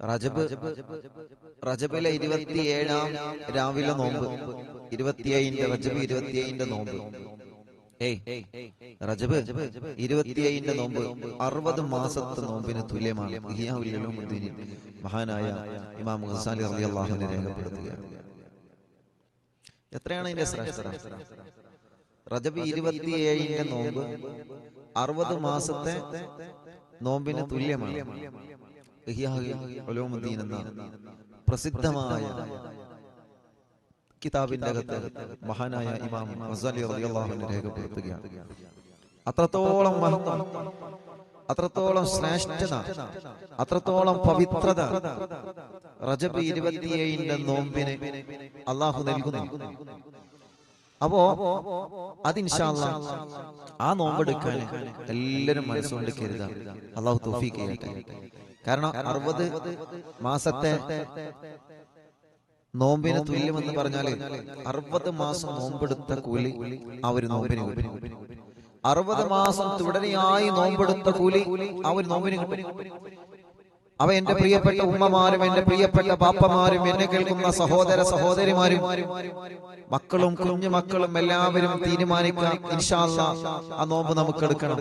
റജബ് റജബിലെ ഇരുപത്തിയേഴാം രാവിലെ നോമ്പ്. ഇരുപത്തിയേഴിന്റെ റജബ് ഇരുപത്തിയേഴിന്റെ നോമ്പ്. റജബ് ഇരുപത്തിയേഴിന്റെ നോമ്പ്. അറുപത് മാസത്തെ നോമ്പിന് തുല്യമാണ്. മഹാനായ ഇമാം ഖസാലി അള്ളാഹുവിനെ രേഖപ്പെടുത്തുകയാണ്. എത്രയാണ് ശ്രേഷ്ഠത? റജബ് ഇരുപത്തിയേഴിന്റെ നോമ്പ് അറുപത് മാസത്തെ നോമ്പിന് തുല്യമാണ്. ഇഹ്യാ ഉലൂമുദ്ദീൻ എന്ന പ്രസിദ്ധമായ കിതാബിന്റെ അകത്ത് മഹാനായ ഇമാം ഗസാലി റളിയല്ലാഹു അൻഹു രേഖപ്പെടുത്തുകയാണ്. അത്രത്തോളം മഹത്വം അത്രത്തോളം ശ്രേഷ്ഠത അത്രത്തോളം പവിത്രത റജബ് ഇരുപത്തിയേഴിന്റെ നോമ്പിന് അള്ളാഹു നൽകുന്നു. അപ്പോ അതിൻഷാല്ല ആ നോമ്പെടുക്കാൻ എല്ലാരും മനസ്സുകൊണ്ട് കരുതാം. അള്ളാഹു തോഫീക്ക് ചെയ്യട്ടെ കാരണം അറുപത് മാസത്തെ നോമ്പിന് തുല്യമെന്ന് പറഞ്ഞാൽ അറുപത് മാസം നോമ്പെടുത്ത കൂലി ആ ഒരു നോമ്പിന് അറുപത് മാസം തുടരെയായി നോമ്പെടുത്ത കൂലി ആ ഒരു നോമ്പിന് കിട്ടും. അവ എന്റെ പ്രിയപ്പെട്ട ഉമ്മമാരും എന്റെ പ്രിയപ്പെട്ട പാപ്പമാരും എന്നെ കേൾക്കുന്ന സഹോദര സഹോദരിമാരും മക്കളും കുഞ്ഞു മക്കളും എല്ലാവരും തീരുമാനിക്കാം ആ നോമ്പ് നമുക്ക് എടുക്കണം.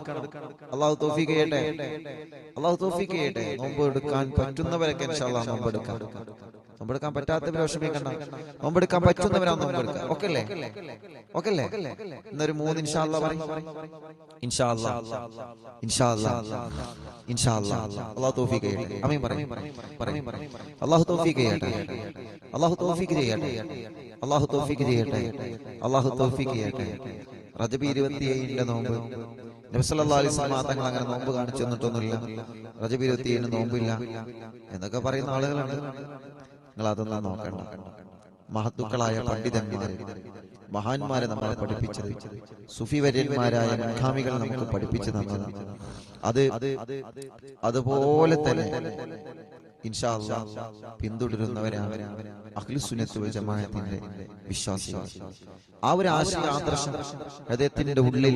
അള്ളാഹു തോഫിക്ക് ചെയ്യട്ടെ? അള്ളാഹു തോഫിക്ക് ചെയ്യട്ടെ? നോമ്പ് എടുക്കാൻ പറ്റുന്നവരൊക്കെ ഇൻഷാ അല്ലാ നോമ്പ് എടുക്കാം. നോമ്പെടുക്കാൻ പറ്റാത്തവർ വിഷമിക്കണ്ട. നോമ്പെടുക്കാൻ പറ്റുന്നവരാ നോമ്പെടുക്കുക ഓക്കെ അല്ലേ ഓക്കെ അല്ലേ എന്നൊരു മൂന്ന് ഇൻഷാ അല്ലാ പറയും. ഇൻഷാ അല്ലാ ഇൻഷാ അല്ലാ അള്ളാഹു തൗഫീഖ് ചെയ്യട്ടെ. അമീൻ പറയും. പറയും. അള്ളാഹു ചെയ്യട്ടെ. അള്ളാഹു ചെയ്യട്ടെ. അള്ളാഹു ചെയ്യട്ടെ. അള്ളാഹു തൗഫീഖ് ചെയ്യട്ടെ. റജബ് ഇരുപത്തിയേഴിന്റെ നോമ്പ്. നബിസല്ലാ തങ്ങൾ അങ്ങനെ നോമ്പ് കാണിച്ചു തന്നിട്ടൊന്നുമില്ല റജബി ഇരുപത്തിയേഴിന് നോമ്പില്ല. എന്നൊക്കെ പറയുന്ന ആളുകളുണ്ട്. നിങ്ങൾ അതൊന്നും നോക്കണ്ട. മഹത്തുക്കളായ പണ്ഡിതന്മാരെ മഹാന്മാരെ നമ്മളെ പഠിപ്പിച്ചത് സുഫി വര്യന്മാരായ മുഖാമികൾ നമുക്ക് പഠിപ്പിച്ചു തന്നത് അത് അതുപോലെ തന്നെ പിന്തുടരുന്നവരാണ് അഖിലുസുന്നത്ത് വൽ ജമാഅത്തിന്റെ വിശ്വാസികൾ. ആ ഒരു ആശയ ആദർശം ഹൃദയത്തിന്റെ ഉള്ളിൽ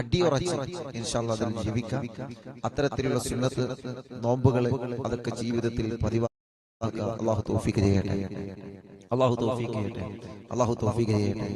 അടിയുറച്ച് ഇൻഷാ അല്ലാ അതിൽ ജീവിക്കാം. അത്തരത്തിലുള്ള സുന്നത്ത് നോമ്പുകൾ അതൊക്കെ ജീവിതത്തിൽ പതിവാക്കുക അള്ളാഹു തൗഫീഖ് ചെയ്യട്ടെ അള്ളാഹു തൗഫീഖ് ചെയ്യട്ടെ അള്ളാഹു തൗഫീഖ് ചെയ്യട്ടെ